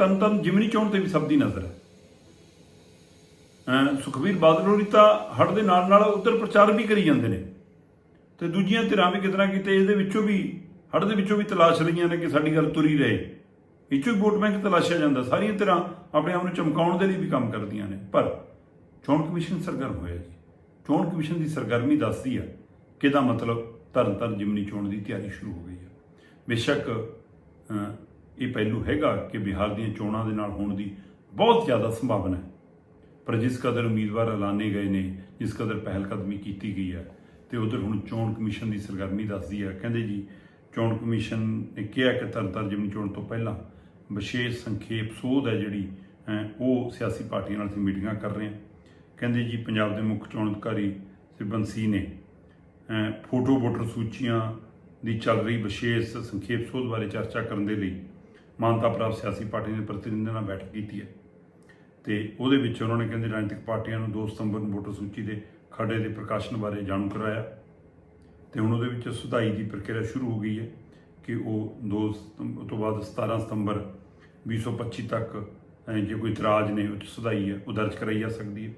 ਤਨ ਤਨ ਜਿਮਨੀ ਚੋਣ ਤੇ ਵੀ ਸਭ ਦੀ ਨਜ਼ਰ ਹੈ। ਅਹ ਸੁਖਬੀਰ ਬਾਦਲ ਹੋਰੀ ਤਾਂ ਹੜ ਦੇ ਨਾਲ ਨਾਲ ਉੱਧਰ ਪ੍ਰਚਾਰ ਵੀ ਕਰੀ ਜਾਂਦੇ ਨੇ। ਤੇ ਦੂਜੀਆਂ ਧਿਰਾਂ ਵੀ ਕਿਤਨਾ ਕਿਤੇ, ਇਹਦੇ ਵਿੱਚੋਂ ਵੀ ਹੜ ਦੇ ਵਿੱਚੋਂ ਵੀ ਤਲਾਸ਼ ਰਹੀਆਂ ਨੇ ਕਿ ਸਾਡੀ ਗੱਲ ਤੁਰੀ ਰਹੇ। ਇਹ 'ਚੋਂ ਵੀ ਵੋਟ ਬੈਂਕ ਤਲਾਸ਼ਿਆ ਜਾਂਦਾ। ਸਾਰੀਆਂ ਧਿਰਾਂ ਆਪਣੇ ਆਪ ਨੂੰ ਚਮਕਾਉਣ ਦੇ ਲਈ ਵੀ ਕੰਮ ਕਰਦੀਆਂ ਨੇ। ਪਰ ਚੋਣ ਕਮਿਸ਼ਨ ਸਰਗਰਮ ਹੋਇਆ ਜੀ। ਚੋਣ ਕਮਿਸ਼ਨ ਦੀ ਸਰਗਰਮੀ ਦੱਸਦੀ ਆ ਕਿ ਇਹਦਾ ਮਤਲਬ ਧਰਨ ਤਾਰਨ ਜਿਮਨੀ ਚੋਣ ਦੀ ਤਿਆਰੀ ਸ਼ੁਰੂ ਹੋ ਗਈ ਆ। ਬੇਸ਼ੱਕ ਇਹ ਪਹਿਲੂ ਹੈਗਾ ਕਿ ਬਿਹਾਰ ਦੀਆਂ ਚੋਣਾਂ ਦੇ ਨਾਲ ਹੋਣ ਦੀ ਬਹੁਤ ਜ਼ਿਆਦਾ ਸੰਭਾਵਨਾ ਹੈ। ਪਰ ਜਿਸ ਕਦਰ ਉਮੀਦਵਾਰ ਐਲਾਨੇ ਗਏ ਨੇ ਜਿਸ ਕਦਰ ਪਹਿਲਕਦਮੀ ਕੀਤੀ ਗਈ ਹੈ ਤੇ ਉਧਰ ਹੁਣ ਚੋਣ ਕਮਿਸ਼ਨ ਦੀ ਸਰਗਰਮੀ ਦੱਸਦੀ ਹੈ। ਕਹਿੰਦੇ ਜੀ ਚੋਣ ਕਮਿਸ਼ਨ ਨੇ ਕਿਹਾ ਕਿ ਤਰਨਤਾਰਨ ਜਿਮਨੀ ਚੋਣ ਤੋਂ ਪਹਿਲਾਂ ਵਿਸ਼ੇਸ਼ ਸੰਖੇਪ ਸੋਧ ਹੈ ਜਿਹੜੀ ਅਹ, ਉਹ ਸਿਆਸੀ ਪਾਰਟੀਆਂ ਨਾਲ ਅਸੀਂ ਮੀਟਿੰਗਾਂ ਕਰ ਰਹੇ ਹਾਂ। ਕਹਿੰਦੇ ਜੀ ਪੰਜਾਬ ਦੇ ਮੁੱਖ ਚੋਣ ਅਧਿਕਾਰੀ ਸਿਬੰਸੀ ਨੇ ਫੋਟੋ ਵੋਟਰ ਸੂਚੀਆਂ ਦੀ ਚੱਲ ਰਹੀ ਵਿਸ਼ੇਸ਼ ਸੰਖੇਪ ਸੋਧ ਬਾਰੇ ਚਰਚਾ ਕਰਨ ਦੇ ਲਈ ਮਾਨਤਾ ਪ੍ਰਾਪਤ ਸਿਆਸੀ ਪਾਰਟੀਆਂ ਦੇ ਪ੍ਰਤੀਨਿਧਾਂ ਨਾਲ ਬੈਠਕ ਕੀਤੀ ਹੈ। ਤੇ ਉਹਦੇ ਵਿੱਚ ਉਹਨਾਂ ਨੇ ਕਹਿੰਦੇ ਰਾਜਨੀਤਿਕ ਪਾਰਟੀਆਂ ਨੂੰ 2 ਸਤੰਬਰ ਨੂੰ ਵੋਟਰ ਸੂਚੀ ਦੇ ਖਰੜੇ ਦੇ ਪ੍ਰਕਾਸ਼ਨ ਬਾਰੇ ਜਾਣੂ ਕਰਾਇਆ। ਤੇ ਹੁਣ ਉਹਦੇ ਵਿੱਚ ਸੁਧਾਈ ਦੀ ਪ੍ਰਕਿਰਿਆ ਸ਼ੁਰੂ ਹੋ ਗਈ ਹੈ ਕਿ ਉਹ 2 ਸਤੰਬਰ ਤੋਂ ਬਾਅਦ 17 ਸਤੰਬਰ 2025 ਤੱਕ ਜੇ ਕੋਈ ਇਤਰਾਜ਼ ਨੇ ਉਹ 'ਚ ਸੁਧਾਈ ਹੈ, ਉਹ ਦਰਜ ਕਰਾਈ ਜਾ ਸਕਦੀ ਹੈ।